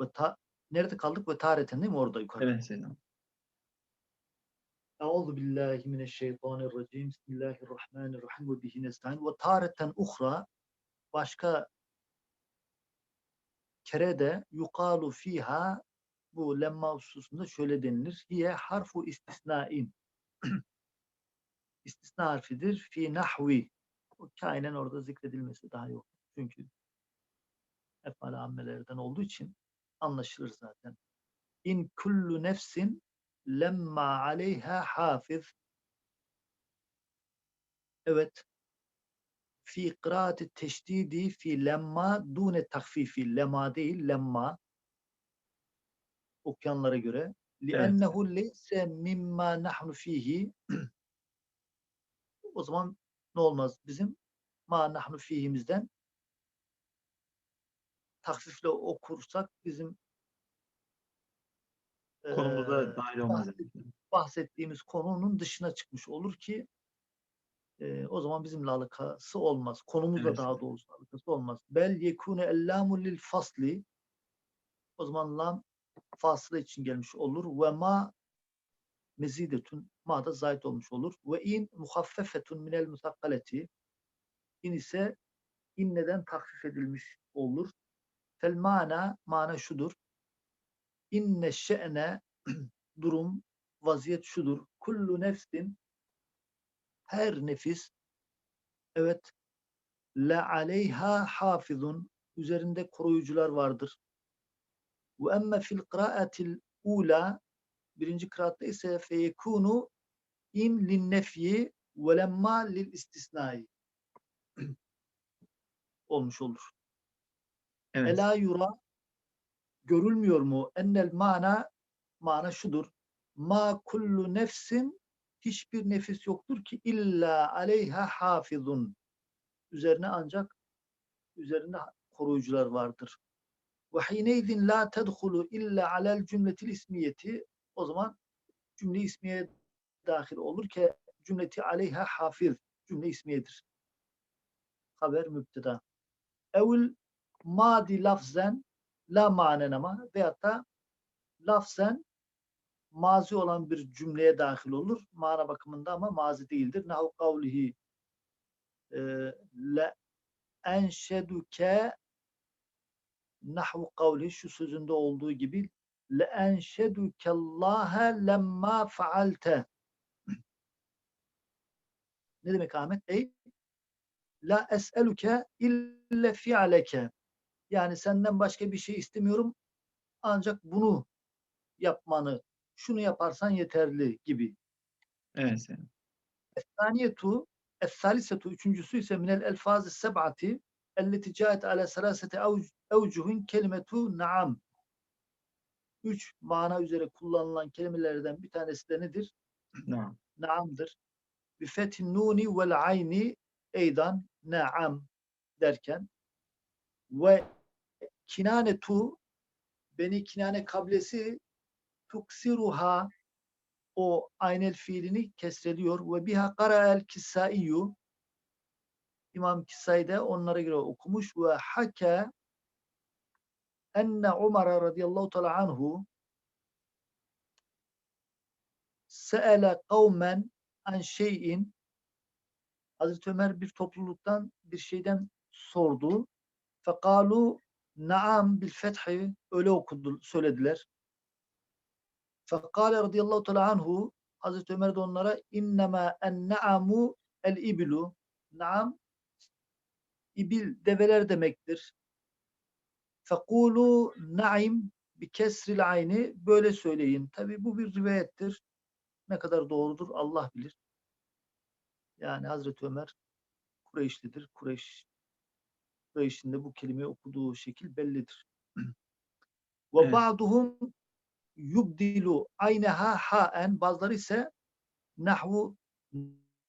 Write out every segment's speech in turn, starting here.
Ve ta, nerede kaldık? Ve tareten değil mi? Orada yukarı. Evet selam. Euzu billahi mineşşeytanirracim. Bismillahirrahmanirrahim ve bihi nestaîn. Ve tareten uhra başka kere de yukalu fiha bu lemma hususunda şöyle denilir. Hiye harfu istisnain. İstisna harfidir. Fi nahvi. O kainen orada zikredilmesi daha yok. Çünkü efal ammelerden olduğu için anlaşılır zaten. İn kullu nefsin lemma aleyha hafiz. Evet. Fi kıraati teşdidi fi lemma dune takfifi. Lema değil, lemma. Okuyanlara göre. لِأَنَّهُ لَيْسَ mimma nahnu fihi. O zaman ne olmaz bizim? Ma nahnu fihimizden takfifle okursak bizim Konumuza eee, dahil olmaz. bahset- bahsettiğimiz konunun dışına çıkmış olur ki eee, o zaman bizimle alakası olmaz. Konumuzla Evet. daha doğrusu alakası olmaz. Bel yekune ellamu lil fasli o zaman lam faslı için gelmiş olur. Ve ma mezidetun ma da zayit olmuş olur. Ve in muhaffefetun minel musakkaleti in ise inneden takfif edilmiş olur. Fel mana mana şudur. İnne şe'ne durum vaziyet şudur. Kullu nefsin her nefis evet la aleyha hafizun üzerinde koruyucular vardır. Ve emme fil kıraatil ula birinci kıraatta ise feyekunu in lin nefyi ve lemma lil istisnai olmuş olur. Evet. Ela yura görülmüyor mu? Ennel mana mana şudur. Ma kullu nefsin hiçbir nefis yoktur ki illa aleyha hafizun. Üzerine ancak üzerinde koruyucular vardır. Ve hineydin la tedhulu illa alel cümletil ismiyeti. O zaman cümle ismiye dahil olur ki cümleti aleyha hafiz. Cümle ismiyedir. Haber müpteda. Evil madi lafzen la manen ama veyahut da lafzen mazi olan bir cümleye dahil olur. Mana bakımında ama mazi değildir. Nahu kavlihi e, le enşeduke nahvu kavli şu sözünde olduğu gibi le enşedukellâhe lemma faalte ne demek Ahmet? Ey la es'eluke ille fi'aleke yani senden başka bir şey istemiyorum ancak bunu yapmanı şunu yaparsan yeterli gibi. Evet selam. Saniyetu Es-salisetu üçüncüsü ise minel elfaz seb'ati elleti caet ala selasete evcuhun kelimetu naam. Üç mana üzere kullanılan kelimelerden bir tanesi de nedir? Tamam. Naam'dır. Bi fethin nuni vel ayni eydan naam derken ve kinanetu beni kinane kabilesi tuksiruha o aynel fiilini kesrediyor ve biha qara'el kisaiyu İmam Kisai de onlara göre okumuş ve hake enne Umar radıyallahu teala anhu se'ele kavmen an şeyin Hazreti Ömer bir topluluktan bir şeyden sordu. Fekalu naam bil fethi öyle okudu söylediler. Fekale radıyallahu teala anhu Hazreti Ömer de onlara innema en na'amu el ibilu naam ibil develer demektir. Fekulu naim bi kesril ayni böyle söyleyin. Tabi bu bir rivayettir. Ne kadar doğrudur Allah bilir. Yani Hazreti Ömer Kureyşlidir. Kureyş Kureyş'in de bu kelimeyi okuduğu şekil bellidir. Ve ba'duhum yubdilu ayneha haen bazıları ise nahvu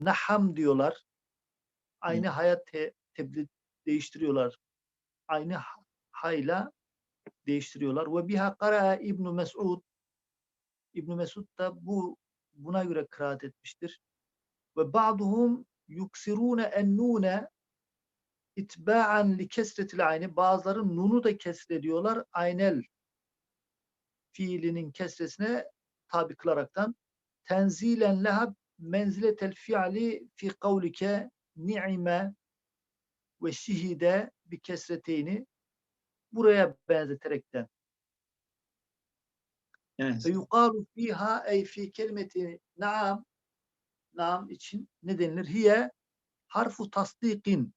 naham diyorlar. Aynı hayat te, tebdil değiştiriyorlar. Aynı ha- hayla değiştiriyorlar. Ve biha qara İbn Mes'ud İbn Mesud da bu buna göre kıraat etmiştir. Ve ba'duhum yuksirune en-nune itba'an li kesretil ayni. Bazıları nunu da kesrediyorlar. Aynel fiilinin kesresine tabi kılaraktan. Tenzilen leha menziletel fiili fi kavlike ni'ime ve şihide bir kesreteyni. Buraya benzeterekten. Evet. ve yukalu fiha ey fi kelimeti naam. Naam için ne denilir? Hiye harfu tasdikin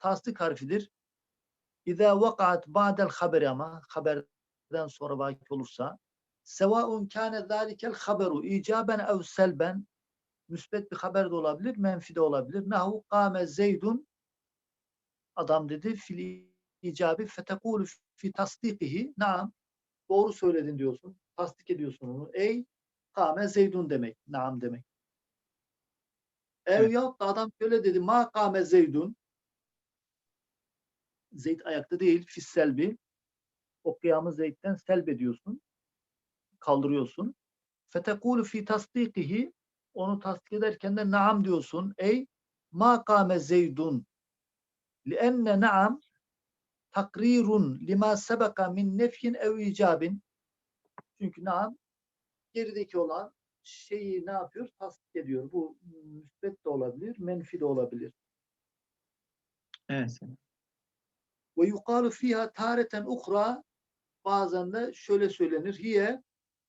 tasdik harfidir. İza vakaat ba'del haberi ama haberden sonra vakit olursa sevaun kâne zâlikel haberu icaben ev selben müsbet bir haber de olabilir, menfi de olabilir. Nahu kâme zeydun adam dedi fil icabi fetekulu fi tasdikihi naam doğru söyledin diyorsun. Tasdik ediyorsun onu. Ey kâme zeydun demek. Naam demek. Ev Evet. yahut da adam şöyle dedi. Ma kâme zeydun. Zeyd ayakta değil. Fisselbi. O kıyamı Zeyd'den selb ediyorsun. Kaldırıyorsun. Fetekulu fi tasdikihi. Onu tasdik ederken de naam diyorsun. Ey ma kâme zeydun. Lienne naam takrirun lima sebeka min nefyin ev icabin. Çünkü naam gerideki olan şeyi ne yapıyor? Tasdik ediyor. Bu müsbet de olabilir, menfi de olabilir. Evet. Ve yukalu fiha tareten ukra bazen de şöyle söylenir. Hiye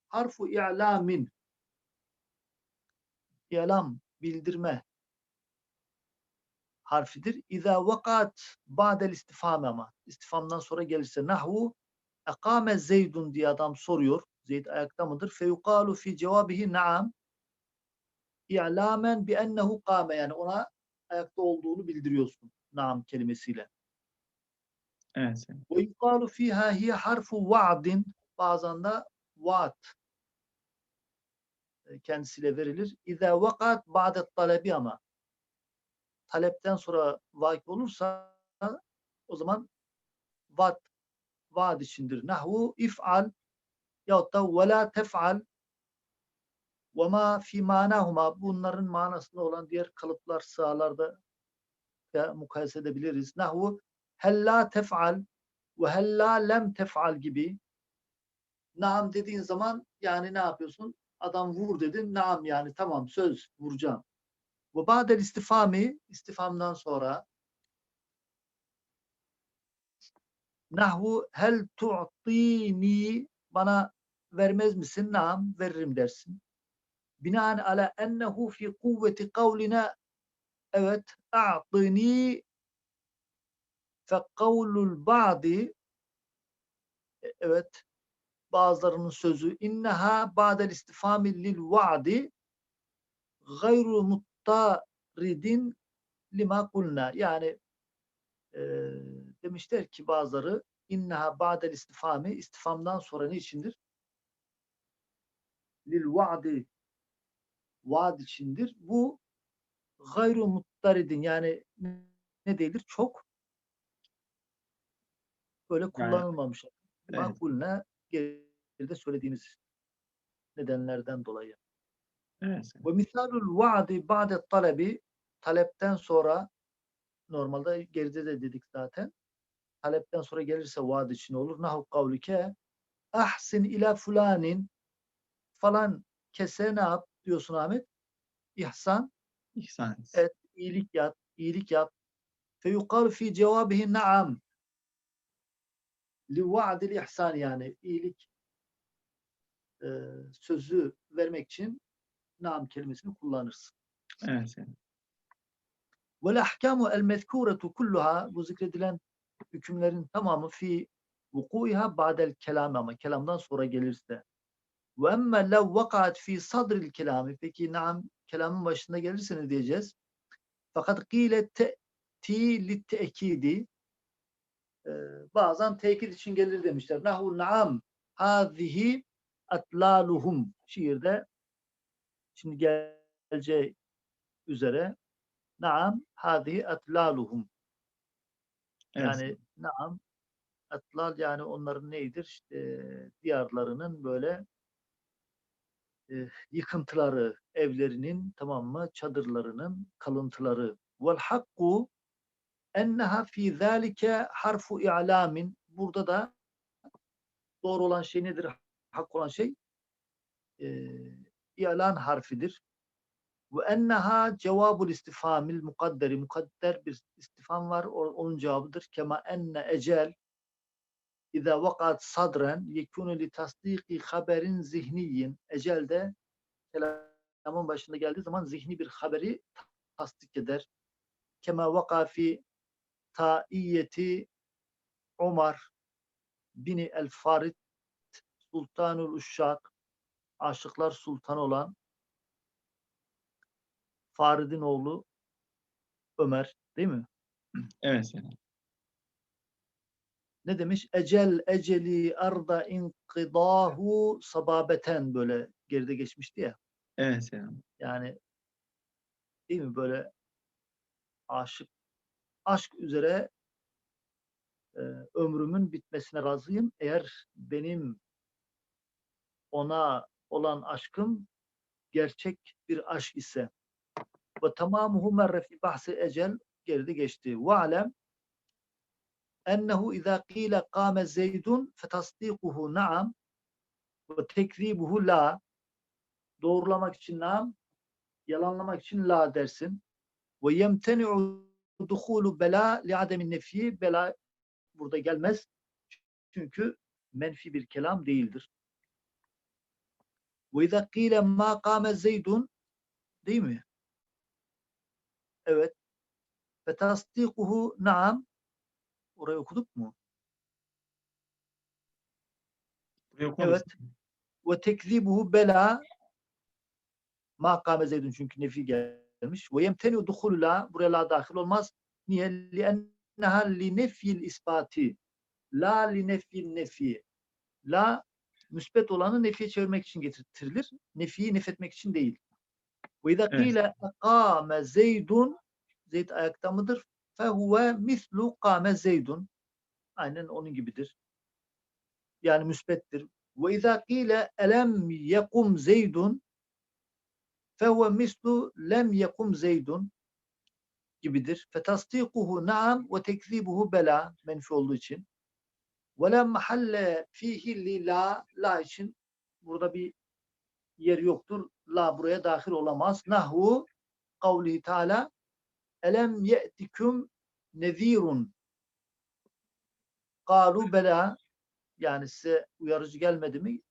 harfu i'lamin i'lam bildirme harfidir. İza vakat ba'del istifham ama istifhamdan sonra gelirse nahvu ekame zeydun diye adam soruyor. Zeyd ayakta mıdır? Feyukalu fi cevabihi naam i'lamen bi ennehu kâme yani ona ayakta olduğunu bildiriyorsun. Naam kelimesiyle. Evet. Ve yukalu fiha harfu va'din bazen de vaat e, kendisiyle verilir. İza vakat ba'det talebi ama talepten sonra vaki olursa o zaman vaat vaad içindir. Nahvu if'al yahut da ve la tef'al ve ma fi manahuma bunların manasında olan diğer kalıplar sağlarda ya mukayese edebiliriz. Nahvu hel la tef'al ve hel la lem tef'al gibi naam dediğin zaman yani ne yapıyorsun? Adam vur dedin. Naam yani tamam söz vuracağım. Ve ba'del istifami istifamdan sonra nahvu hel tu'tini bana vermez misin? Naam veririm dersin. Binaen ala ennehu fi kuvveti kavlina evet a'tini fe kavlul ba'di E, evet bazılarının sözü inneha ba'del istifami lil va'di gayru muttaridin lima kulna yani e, demişler ki bazıları inneha ba'del istifami istifamdan sonra ne içindir? Lil va'di vaad içindir. Bu gayru muttaridin yani ne değildir? Çok böyle kullanılmamış. Evet. Makulne geride söylediğiniz nedenlerden dolayı. Evet. Ve misalul vaadi ba'de talebi talepten sonra normalde geride de dedik zaten. Talepten sonra gelirse vaad için olur. Nahu kavlike ahsin ila fulanin falan kese ne yap diyorsun Ahmet? İhsan İhsan et. iyilik yap, iyilik yap. Feyukalu fi cevabihi naam. Li va'dil ihsan yani iyilik e, sözü vermek için naam kelimesini kullanırsın. Evet. Vel ahkamu el mezkuretu kulluha bu zikredilen hükümlerin tamamı fi vukuiha ba'del kelam ama kelamdan sonra gelirse. Ve emme lev vakat fi sadril kelami peki naam kelamın başında gelirse ne diyeceğiz? Fakat kîle te'ti li te'kidi Ee, bazen tekit için gelir demişler. Nahu naam hazihi atlaluhum şiirde şimdi geleceği üzere naam hazihi atlaluhum Evet. yani naam atlal yani onların neydir? İşte diyarlarının böyle e, yıkıntıları, evlerinin tamam mı? Çadırlarının kalıntıları. Vel hakku enneha fi zalike harfu i'lamin. Burada da doğru olan şey nedir? hak olan şey e, ilan harfidir. Ve enneha cevabul istifamil mukadderi. Mukadder bir istifam var. Onun cevabıdır. Kema enne ecel İza vakat sadren yekunu li tasdiki haberin zihniyin. Ecel de kelamın başında geldiği zaman zihni bir haberi tasdik eder. Kema vaka fi taiyeti Umar bini el Farid Sultanul Uşşak aşıklar sultanı olan Farid'in oğlu Ömer değil mi? Evet Seyyidina. ne demiş? Ecel eceli arda inqidahu sababeten böyle geride geçmişti ya. Evet Seyyidina. Yani değil mi böyle aşık aşk üzere e, ömrümün bitmesine razıyım. Eğer benim ona olan aşkım gerçek bir aşk ise ve tamamuhu merre fi bahsi ecel geride geçti. Ve alem ennehu izâ qîle qâme zeydun fetasdîkuhu na'am ve tekzibuhu la doğrulamak için nam yalanlamak için la dersin. Ve yemteni'u duhulu bela li ademin nefi bela burada gelmez. Çünkü menfi bir kelam değildir. Ve izâ qîle mâ qâme zeydun değil mi? Evet. Ve tasdikuhu naam. Orayı okuduk mu? Evet. Ve tekzibuhu bela ma kâme zeydun çünkü nefi gelmiş. Ve yemteni duhulu la buraya la dahil olmaz. Niye? Lienneha li nefyil ispati. La li nefyil nefi. La müsbet olanı nefiye çevirmek için getirilir. Nefiyi nefetmek için değil. Ve izâ kîle kâme zeydun Zeyd ayakta mıdır? Fehuve mislu kâme zeydun. Aynen onun gibidir. Yani müsbettir. Ve izâ kîle elem yekum zeydun fehuve mislu lem yekum zeydun gibidir. Fetasdikuhu naam ve tekzibuhu bela menfi olduğu için. Ve lem mahalle fihi li la la için burada bir yer yoktur. La buraya dahil olamaz. Nahvu kavlihi teala elem ye'tiküm nezirun kalu bela yani size uyarıcı gelmedi mi?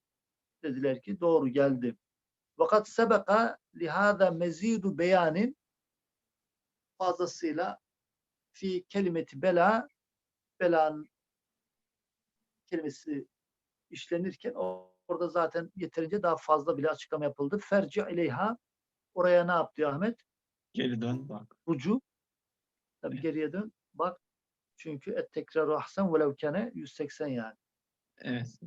Dediler ki doğru geldi. Fakat sebeka lihada mezidu beyanin fazlasıyla fi kelimeti bela belanın kelimesi işlenirken orada zaten yeterince daha fazla bile açıklama yapıldı. Ferci ileyha oraya ne yaptı Ahmet? Geri dön bak. Rucu. Tabii Evet. geriye dön. Bak çünkü et tekraru ahsen velev kene 180 yani. Evet.